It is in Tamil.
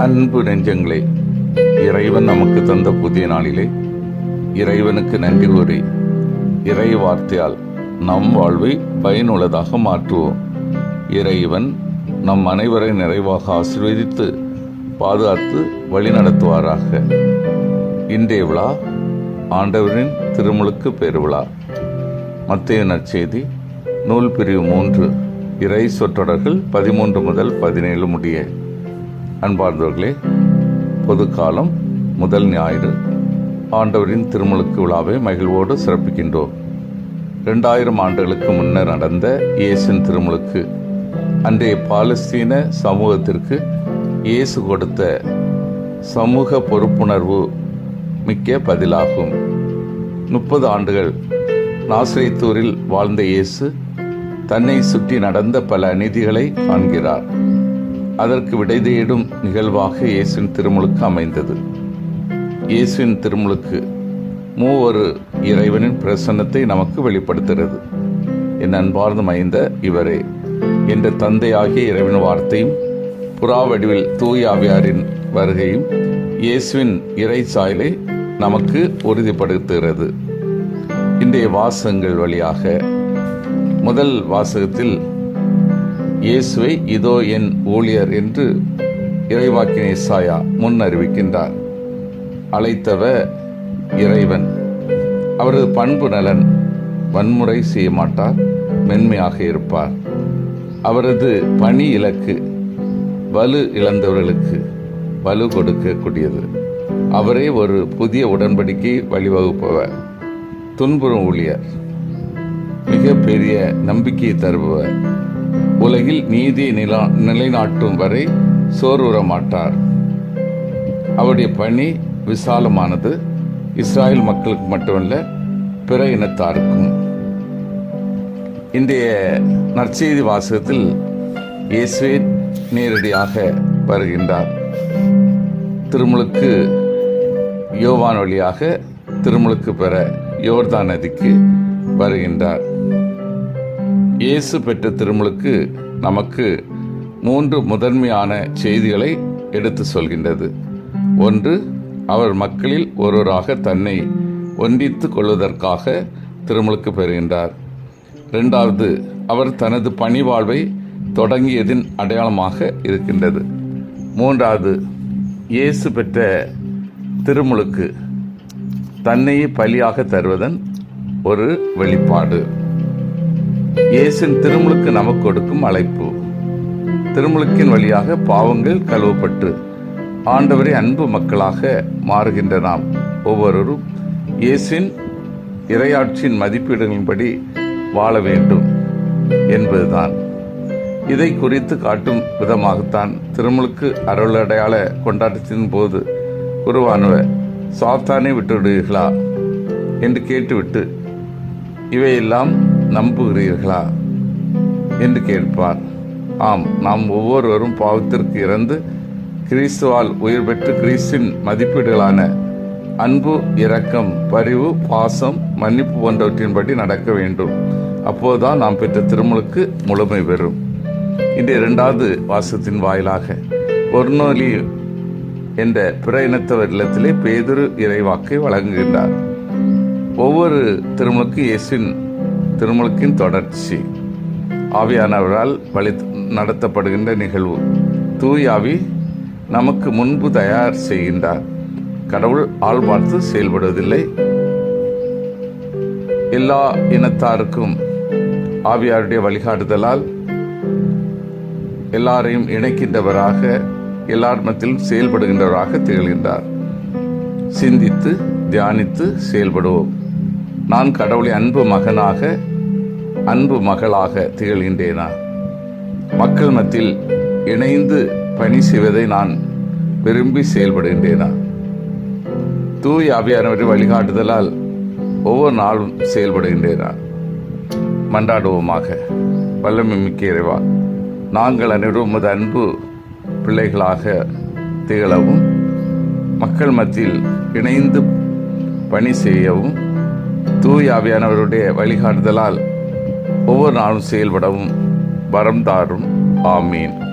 அன்பு நெஞ்சங்களே இறைவன் நமக்கு தந்த புதிய நாளிலே இறைவனுக்கு நன்றி கூறி இறை வார்த்தையால் நம் வாழ்வை பயனுள்ளதாக மாற்றுவோம். இறைவன் நம் அனைவரை நிறைவாக ஆசீர்வதித்து பாதுகாத்து வழிநடத்துவாராக. இன்றைய விழா ஆண்டவரின் திருமுழுக்கு பெருவிழா. மத்திய நற்செய்தி நூல் பிரிவு மூன்று இறை சொற்றொடர்கள் பதிமூன்று முதல் பதினேழு முடிய. அன்பார்ந்தவர்களே பொது காலம் முதல் ஞாயிறு. ஆண்டவரின் திருமுழுக்கு விழாவை மகிழ்வோடு சிறப்பிக்கின்றோம். இரண்டாயிரம் ஆண்டுகளுக்கு முன்னர் நடந்த இயேசின் திருமுழுக்கு அன்றைய பாலஸ்தீன சமூகத்திற்கு இயேசு கொடுத்த சமூக பொறுப்புணர்வு மிக்க பதிலாகும். முப்பது ஆண்டுகள் நாசிரியத்தூரில் வாழ்ந்த இயேசு தன்னை சுற்றி நடந்த பல அநீதிகளை காண்கிறார். அதற்கு விடை தேடும் நிகழ்வாக இயேசுவின் திருமுழுக்கு அமைந்தது. இயேசுவின் திருமுழுக்கு மூவொரு இறைவனின் பிரசன்னத்தை நமக்கு வெளிப்படுத்துகிறது. என் அன்பார்ந்து மைந்த இவரே என்ற தந்தையாகிய இறைவன் வார்த்தையும் புறா வடிவில் தூயாவியாரின் வருகையும் இயேசுவின் இறை சாயலை நமக்கு உறுதிப்படுத்துகிறது. இன்றைய வாசகங்கள் வழியாக முதல் வாசகத்தில் இயேசுவை இதோ என் ஊழியர் என்று இறைவாக்கினை சாயா முன் அறிவிக்கின்றார் அழைத்தவ இறைவன். அவரது பண்பு நலன் வன்முறை செய்ய மாட்டார் மென்மையாக இருப்பார். அவரது பணி இலக்கு வலு இழந்தவர்களுக்கு வலு கொடுக்கக்கூடியது. அவரே ஒரு புதிய உடன்படிக்கை வழிவகுப்பவர் துன்புறும் ஊழியர் மிகப்பெரிய நம்பிக்கையை தருபவர். உலகில் நீதியை நிலா நிலைநாட்டும் வரை சோர்வுற மாட்டார். அவருடைய பணி விசாலமானது. இஸ்ராயல் மக்களுக்கு மட்டுமல்ல பிற இனத்தாருக்கும். இன்றைய நற்செய்தி வாசகத்தில் இயேசுவே நேரடியாக வருகின்றார். திருமுழுக்கு யோவான் வழியாக திருமுழுக்கு பெற யோர்தான் நதிக்கு வருகின்றார். இயேசு பெற்ற திருமுழுக்கு நமக்கு மூன்று முதன்மையான செய்திகளை எடுத்து சொல்கின்றது. ஒன்று அவர் மக்களில் ஒருவராக தன்னை ஒன்றித்து கொள்வதற்காக திருமுழுக்கு பெறுகின்றார். இரண்டாவது அவர் தனது பணிவாழ்வை தொடங்கியதின் அடையாளமாக இருக்கின்றது. மூன்றாவது இயேசு பெற்ற திருமுழுக்கு தன்னையே பலியாக தருவதன் ஒரு வெளிப்பாடு. இயேசின் திருமுழுக்கு நமக்கு கொடுக்கும் அழைப்பு. திருமுழுக்கின் வழியாக பாவங்கள் கழுவப்பட்டு ஆண்டவரை அன்பு மக்களாக மாறுகின்ற நாம் ஒவ்வொருவரும் இயேசின் இரையாட்சியின் மதிப்பீடுகளின்படி வாழ வேண்டும் என்பதுதான். இதை குறித்து காட்டும் விதமாகத்தான் திருமுழுக்கு அருளடையாள கொண்டாட்டத்தின் போது குருவானவர் சாத்தானே விட்டுவிடுவீர்களா? என்று கேட்டுவிட்டு இவையெல்லாம் நம்புகிறீர்களா? என்று கேட்பார். ஆம் நாம் ஒவ்வொருவரும் பாவத்திற்கு இறந்து கிறிஸ்துவால் உயிர் பெற்று கிறிஸ்தின் மதிப்பீடுகளான அன்பு இரக்கம் பரிவு பாசம் மன்னிப்பு போன்றவற்றின்படி நடக்க வேண்டும். அப்போதுதான் நாம் பெற்ற திருமலுக்கு முழுமை பெறும். இந்த இரண்டாவது வாசத்தின் வாயிலாக ஒர்னோலி என்ற பிற இனத்தவர் இல்லத்திலே பேதுரு இறைவாக்கை வழங்குகின்றார். ஒவ்வொரு திருமலுக்கு இயேசுவின் திருமுழுக்கின் தொடர்ச்சி. ஆவியானவரால் வழி நடத்தப்படுகின்ற நிகழ்வு. தூயாவி நமக்கு முன்பு தயார் செய்கின்றார். கடவுள் ஆள் பார்த்து செயல்படுவதில்லை. எல்லா இனத்தாருக்கும் ஆவியாருடைய வழிகாட்டுதலால் எல்லாரையும் இணைக்கின்றவராக எல்லார் மத்தியிலும் செயல்படுகின்றவராக திகழ்கின்றார். சிந்தித்து தியானித்து செயல்படுவோம். நான் கடவுளை அன்பு மகனாக அன்பு மகளாக திகழ்கின்றேனா? மக்கள் மத்தியில் இணைந்து பணி செய்வதை நான் விரும்பி செயல்படுகின்றேனா? தூய் அபியானவரை வழிகாட்டுதலால் ஒவ்வொரு நாளும் செயல்படுகின்றேனா? மன்றாடுவோமாக. வல்லமை மிக்க இறைவா நாங்கள் அனைவரும் உமது அன்பு பிள்ளைகளாக திகழவும் மக்கள் மத்தியில் இணைந்து பணி செய்யவும் தூய் ஆவியானவருடைய வழிகாட்டுதலால் ஒவ்வொரு நாளும் செயல்படவும் வரம் தாரும். ஆமீன்.